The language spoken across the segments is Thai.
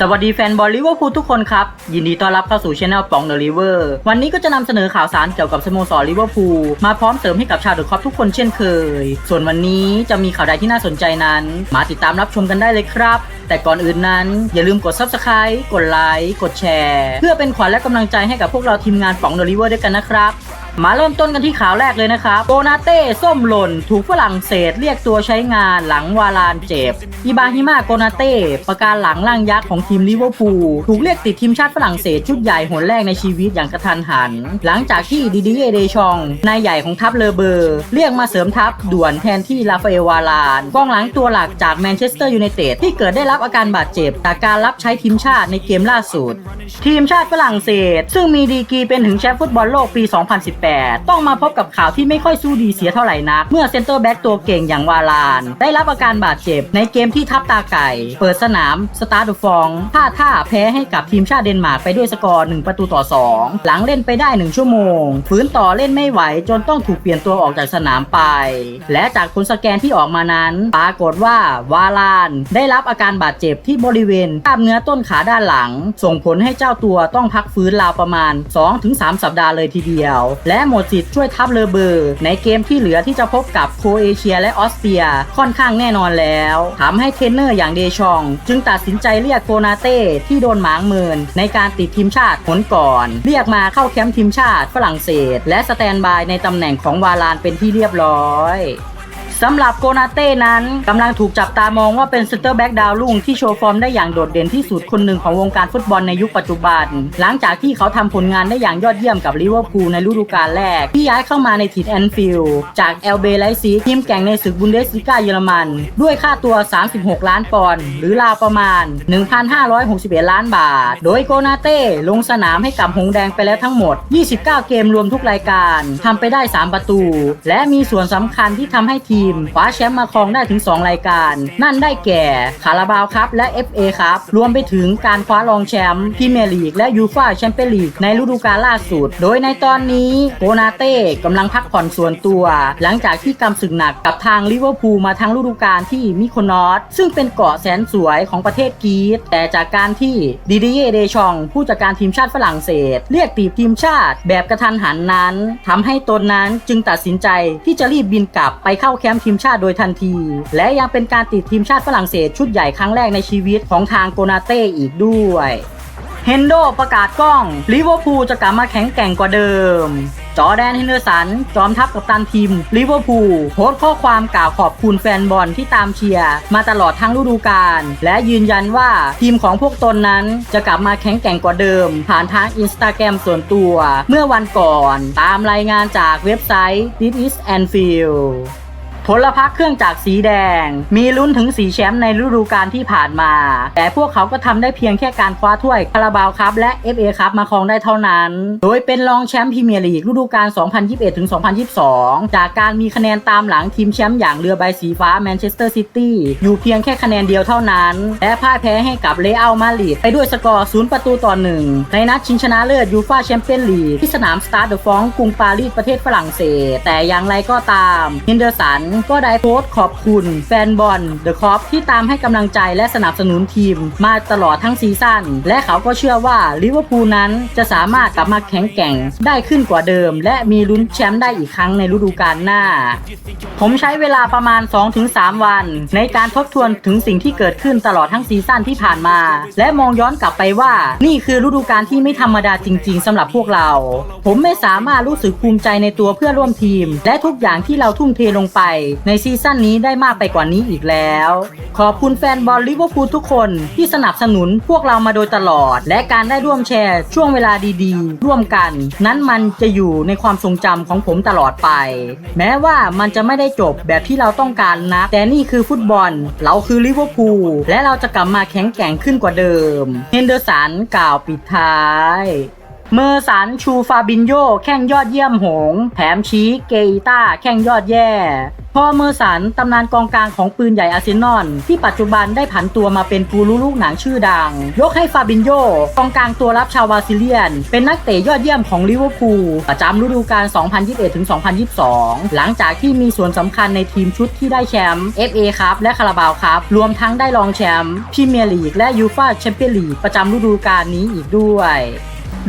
สวัสดีแฟนบอลลิเวอร์พูลทุกคนครับ ยินดีต้อนรับเข้าสู่ช anel ป๋องเดอะลิเวอร์วันนี้ก็จะนำเสนอข่าวสารเกี่ยวกับสโมสรลิเวอร์พูลมาพร้อมเสริมให้กับชาวเดอะคอปทุกคนเช่นเคย ส่วนวันนี้จะมีข่าวใดที่น่าสนใจนั้น มาติดตามรับชมกันได้เลยครับ แต่ก่อนอื่นนั้น อย่าลืมกด Subscribe กดไลค์กดแชร์ เพื่อเป็นขวัญและกำลังใจให้กับพวกเราทีมงานป๋องเดอะลิเวอร์ด้วยกันนะครับ มาเริ่มต้นกันที่ข่าวแรกเลยนะครับโกนาเต้ส้มหล่น ถูกฝรั่งเศสเรียกตัวใช้งานหลังวาลานเจ็บอิบาฮิมาโกนาเต้ประการหลังล่างยักษ์ของทีมลิเวอร์พูลถูกเรียกติดทีมชาติฝรั่งเศสชุดใหญ่หนแรกในชีวิตอย่างกระทันหัน หลังจากที่ดิดิเอเดชองนายใหญ่ของทัพเลเบอร์ เรียกมาเสริมทัพด่วนแทนที่ลาฟาเอลวาลานกองหลังตัวหลักจากแมนเชสเตอร์ยูไนเต็ดที่เกิดได้รับอาการบาดเจ็บจากการรับใช้ทีมชาติในเกมล่าสุด ทีมชาติฝรั่งเศส ซึ่งมีดีกรีเป็นถึงแชมป์ฟุตบอลโลกปี 2018ต้องมาพบกับข่าวที่ไม่ค่อยสู้ดีเสียเท่าไหร่นัก เมื่อเซนเตอร์แบ็กตัวเก่งอย่างวาลาน ได้รับอาการบาดเจ็บในเกมที่ทับตาไก่ เปิดสนามสตาร์ดฟองท่าท่าแพ้ให้กับทีมชาติเดนมาร์กไปด้วยสกอร์ 1 ประตูต่อ 2 หลังเล่นไปได้ 1 ชั่วโมงฝืนต่อเล่นไม่ไหวจนต้องถูกเปลี่ยนตัวออกจากสนามไป และจากผลสแกนที่ออกมานั้น ปรากฏว่าวาลาน ได้รับอาการบาดเจ็บที่บริเวณกล้ามเนื้อต้นขาด้านหลัง ส่งผลให้เจ้าตัวต้องพักฟื้นราวประมาณ 2-3 สัปดาห์เลยทีเดียว และหมดสิทธิ์ช่วยทัพเลเบอร์ ในเกมที่เหลือที่จะพบกับโครเอเชียและออสเตรียค่อนข้างแน่นอนแล้วทำให้เทรนเนอร์อย่างเดชอง จึงตัดสินใจเรียกโกนาเต้ที่โดนหมางเมิน ในการติดทีมชาติผลก่อน เรียกมาเข้าแคมป์ทีมชาติฝรั่งเศส และสแตนบายในตำแหน่งของวาลานเป็นที่เรียบร้อย สำหรับโกนาเต้นั้นกำลังถูกจับตามองว่าเป็นเซนเตอร์แบ็กดาวรุ่งที่โชว์ฟอร์มได้อย่างโดดเด่นที่สุดคนหนึ่งของวงการฟุตบอลในยุคปัจจุบัน หลังจากที่เขาทำผลงานได้อย่างยอดเยี่ยมกับลิเวอร์พูลในฤดูกาลแรก ที่ย้ายเข้ามาในถิ่นแอนฟิลด์จากเอลเบไลซีทีมแข่งในศึกบุนเดสลิก้าเยอรมัน ด้วยค่าตัว 36 ล้านปอนด์หรือราวประมาณ 1,561 ล้านบาท โดยโกนาเต้ลงสนามให้กับหงแดงไปแล้วทั้งหมด 29 เกมรวมทุกรายการทำไปได้ 3 ประตู และมีส่วนสำคัญที่ทำให้ทีมคว้าแชมป์มาครองได้ถึง 2 รายการ นั่นได้แก่คาราบาวครับและ FA ครับรวมไปถึงการคว้ารองแชมป์พรีเมียร์ลีกและยูฟ่าแชมเปี้ยนลีกในฤดูกาลล่าสุด โดยในตอนนี้โกนาเต้กำลังพักผ่อนส่วนตัว หลังจากที่กำศึกหนักกับทางลิเวอร์พูลมาทั้งฤดูกาลที่มิโคนอสซึ่งเป็นเกาะแสนสวยของประเทศกรีซแต่จากการที่ดิดิเยเดชอง ผู้จัดการทีมชาติฝรั่งเศส เรียกตีบทีมชาติ แบบกระทันหันนั้นทำให้ตนนั้นจึงตัดสินใจที่จะรีบบินกลับไปเข้าแคมป์ทีมชาติโดยทันที และยังเป็นการติดทีมชาติฝรั่งเศสชุดใหญ่ครั้งแรกในชีวิตของทางโกนาเต้อีกด้วยเฮนโดประกาศกล้องลิเวอร์พูลจะกลับมาแข็งแกร่งกว่าเดิม จอร์แดนเฮนเดอร์สัน จอมทัพกับตันทีมลิเวอร์พูลโพสต์ข้อความกล่าวขอบคุณแฟนบอลที่ตามเชียร์มาตลอดทั้งฤดูกาลและยืนยันว่าทีมของพวกตนนั้นจะกลับมาแข็งแกร่งกว่าเดิม ผ่านทางอินสตาแกรมส่วนตัว เมื่อวันก่อนตามรายงานจากเว็บไซต์ This is Anfield พลพรรคเครื่องจากรสีแดง มีลุ้นถึงสีแชมป์ในฤดูกาลที่ผ่านมา แต่พวกเขาก็ทำได้เพียงแค่การคว้าถ้วยคาราบาวครับและ FA ครับมาครองได้เท่านั้น โดยเป็นรองแชมป์พรีเมียร์ลีกฤดูกาล 2021-2022 จากการมีคะแนนตามหลังทีมแชมป์อย่างเรือใบสีฟ้าแมนเชสเตอร์ซิตี้อยู่เพียงแค่คะแนนเดียวเท่านั้น และพ่ายแพ้ให้กับเรอัลมาดริดไปด้วยสกอร์ 0 ประตูต่อ 1 ในนัดชิงชนะเลิศยูฟ่าแชมเปี้ยนลีกที่สนามสตาร์เดอฟองกรุงปารีสประเทศฝรั่งเศส แต่อย่างไรก็ตามฮินเดอร์สันก็ได้โพสต์ขอบคุณ แฟนบอลเดอะคอปที่ตามให้กำลังใจและสนับสนุนทีม มาตลอดทั้งซีซั่นและเขาก็เชื่อว่าลิเวอร์พูลนั้นจะสามารถกลับมาแข็งแกร่งได้ขึ้นกว่าเดิม และมีลุ้นแชมป์ได้อีกครั้งในฤดูกาลหน้า ผมใช้เวลาประมาณ 2-3 วัน ในการทบทวนถึงสิ่งที่เกิดขึ้นตลอดทั้งซีซั่นที่ผ่านมา และมองย้อนกลับไปว่า นี่คือฤดูกาลที่ไม่ธรรมดาจริง ๆสำหรับพวกเรา ผมไม่สามารถรู้สึกภูมิใจในตัวเพื่อร่วมทีม และทุกอย่างที่เราทุ่มเทลงไปในซีซั่นนี้ได้มากไปกว่านี้อีกแล้ว ขอบคุณแฟนบอลลิเวอร์พูลทุกคนที่สนับสนุนพวกเรามาโดยตลอด และการได้ร่วมแชร์ช่วงเวลาดีๆ ร่วมกัน นั้นมันจะอยู่ในความทรงจำของผมตลอดไป แม้ว่ามันจะไม่ได้จบแบบที่เราต้องการนะ แต่นี่คือฟุตบอล เราคือลิเวอร์พูลและเราจะกลับมาแข็งแกร่งขึ้นกว่าเดิมเฮนเดอร์สันกล่าวปิดท้ายเมอร์สันชูฟาบินโยแข่งยอดเยี่ยมหง แถมชี้เกอิต้าแข่งยอดแย่ พอเมอร์สันตำนานกองกลางของปืนใหญ่อาร์เซนอลที่ปัจจุบันได้ผันตัวมาเป็นกูรูลูกหนังชื่อดัง ยกให้ฟาบินโยกองกลางตัวรับชาวบราซิเลียน เป็นนักเตะยอดเยี่ยมของลิเวอร์พูลประจำฤดูกาล 2021-2022 หลังจากที่มีส่วนสำคัญในทีมชุดที่ได้แชมป์ FA ครับและคาราบาวครับรวมทั้งได้รองแชมป์พรีเมียร์ลีกและยูฟาแชมเปี้ยนลีกประจำฤดูกาลนี้อีกด้วย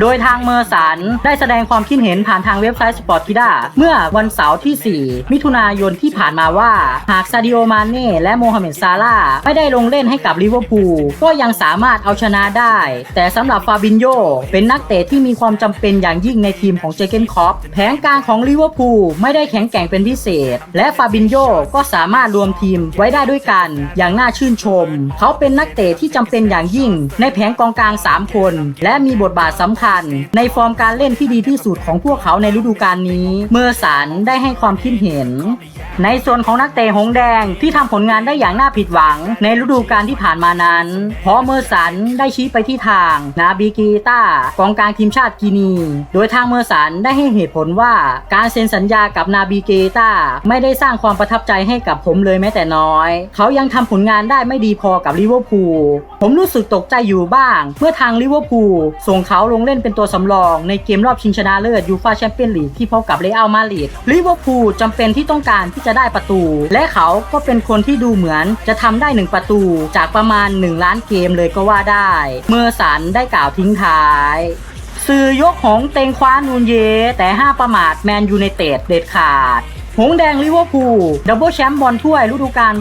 โดยทางเมอร์สันได้แสดงความคิดเห็นผ่านทางเว็บไซต์สปอร์ต i ิดาเมื่อวันเสาร์ที่ 4 มิถุนายนที่ผ่านมาว่า หากซาดิโอมาเน่และโมฮัมเหม็ดซาลาไม่ได้ลงเล่นให้กับลิเวอร์พูลก็ยังสามารถเอาชนะได้ แต่สำหรับฟาบินโยเป็นนักเตะที่มีความจำเป็นอย่างยิ่งในทีมของเจเกนคอปแผงกลางของลิเวอร์พูลไม่ได้แข็งแกร่งเป็นพิเศษ และฟาบินโยก็สามารถรวมทีมไว้ได้ด้วยกันอย่างน่าชื่นชม เขาเป็นนักเตะที่จำเป็นอย่างยิ่ง ในแผงกองกลาง 3 คน และมีบทบาทสำคัญในฟอร์มการเล่นที่ดีที่สุดของพวกเขาในฤดูกาลนี้ เมื่อสันได้ให้ความคิดเห็น ในส่วนของนักเตะหงแดงที่ทำผลงานได้อย่างน่าผิดหวัง ในฤดูกาลที่ผ่านมานั้นเพราะเมอร์สันได้ชี้ไปที่ทาง นาบิกีต้ากองกลางทีมชาติกินี โดยทางเมอร์สันได้ให้เหตุผลว่าการเซ็นสัญญากับนาบิเกต้าไม่ได้สร้างความประทับใจให้กับผมเลยแม้แต่น้อย เขายังทำผลงานได้ไม่ดีพอกับลิเวอร์พูลผมรู้สึกตกใจอยู่บ้าง เมื่อทางลิเวอร์พูลส่งเขาลงเล่นเป็นตัวสำรอง ในเกมรอบชิงชนะเลิศยูฟาแชมเปี้ยนลีกที่พบกับเรอัลมาดริดลิเวอร์พูลจำเป็นที่ต้องการที่จะได้ประตู และเขาก็เป็นคนที่ดูเหมือนจะทำได้หนึ่งประตูจากประมาณ 1 ล้านเกมเลยก็ว่าได้ เมื่อสันได้กล่าวทิ้งท้ายสื่อยกหงเต็งคว้านูนเย แต่ห้าประมาทแมนยูในเต็ดเด็ดขาด หงแดงลิเวอร์พูลดับเบิลแชมป์บอลถ้วยฤดูกาล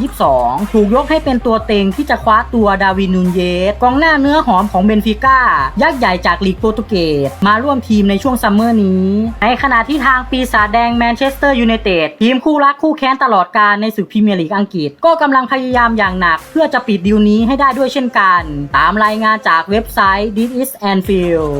2021-2022 ถูกยกให้เป็นตัวเต็งที่จะคว้าตัวดาวินนูนเยสกองหน้าเนื้อหอมของเบนฟิก้า ยักษ์ใหญ่จากลีกโปรตุเกส มาร่วมทีมในช่วงซัมเมอร์นี้ ในขณะที่ทางปีศาจแดงแมนเชสเตอร์ยูไนเต็ดทีมคู่รักคู่แค้นตลอดกาลในศึกพรีเมียร์ลีกอังกฤษ ก็กำลังพยายามอย่างหนัก เพื่อจะปิดดีลนี้ให้ได้ด้วยเช่นกัน ตามรายงานจากเว็บไซต์ This is Anfield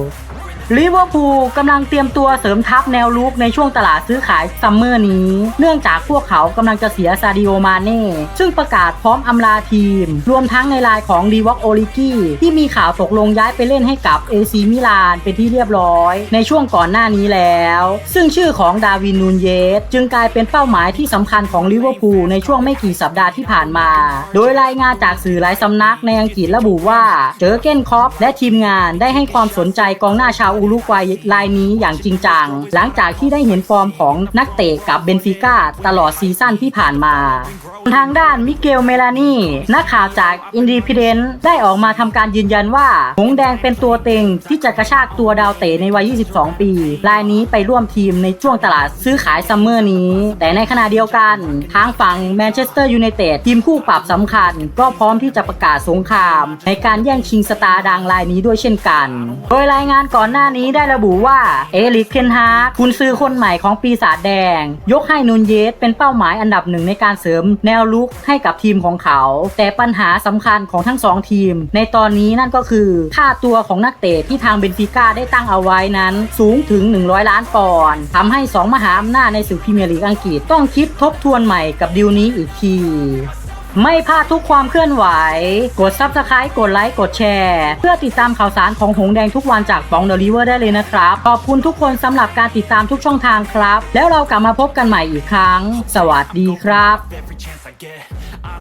ลิเวอร์พูลกำลังเตรียมตัวเสริมทัพแนวลุกในช่วงตลาดซื้อขายซัมเมอร์นี้ เนื่องจากพวกเขากำลังจะเสียซาดิโอมาเน่ ซึ่งประกาศพร้อมอำลาทีม รวมทั้งในรายของดีวอกโอลิกี้ที่มีข่าวตกลงย้ายไปเล่นให้กับเอซีมิลานเป็นที่เรียบร้อย ในช่วงก่อนหน้านี้แล้ว ซึ่งชื่อของดาวินนูนเยสจึงกลายเป็นเป้าหมายที่สำคัญของลิเวอร์พูลในช่วงไม่กี่สัปดาห์ที่ผ่านมา โดยรายงานจากสื่อหลายสำนักในอังกฤษระบุว่าเจอเก้นคอปและทีมงานได้ให้ความสนใจกองหน้าชาวอุรุกวัยรายนี้อย่างจริงจัง หลังจากที่ได้เห็นฟอร์มของนักเตะกับเบนฟิก้าตลอดซีซั่นที่ผ่านมาทางด้านมิเกลเมลานีนักข่าวจากอินดีพิเดนได้ออกมาทำการยืนยันว่า หงแดงเป็นตัวเต็งที่จะกระชากตัวดาวเตะในวัย 22 ปี รายนี้ไปร่วมทีมในช่วงตลาดซื้อขายซัมเมอร์นี้ แต่ในขณะเดียวกัน ทางฝั่งแมนเชสเตอร์ยูไนเต็ดทีมคู่ปรับสำคัญ ก็พร้อมที่จะประกาศสงคราม ในการแย่งชิงสตาร์ดังรายนี้ด้วยเช่นกัน โดยรายงานก่อนหน้านี้ได้ระบุว่าเอลิกเคนฮาร์คุณซื้อคนใหม่ของปีศาจแดง ยกให้นูนเยสเป็นเป้าหมายอันดับหนึ่งในการเสริมแนวลุกให้กับทีมของเขา แต่ปัญหาสำคัญของทั้งสองทีม ในตอนนี้นั่นก็คือ ค่าตัวของนักเตะที่ทางเบนฟิก้าได้ตั้งเอาไว้นั้นสูงถึง 100 ล้านปอนด์ทำให้ 2 มหาอำนาจในศึกพรีเมียร์ลีกอังกฤษต้องคิดทบทวนใหม่กับดีลนี้อีกที ไม่พลาดทุกความเคลื่อนไหว กด Subscribe กดไลค์กดแชร์ เพื่อติดตามข่าวสารของหงแดงทุกวันจากฟองเดลิเวอร์ได้เลยนะครับ ขอบคุณทุกคนสำหรับการติดตามทุกช่องทางครับ แล้วเรากลับมาพบกันใหม่อีกครั้ง สวัสดีครับ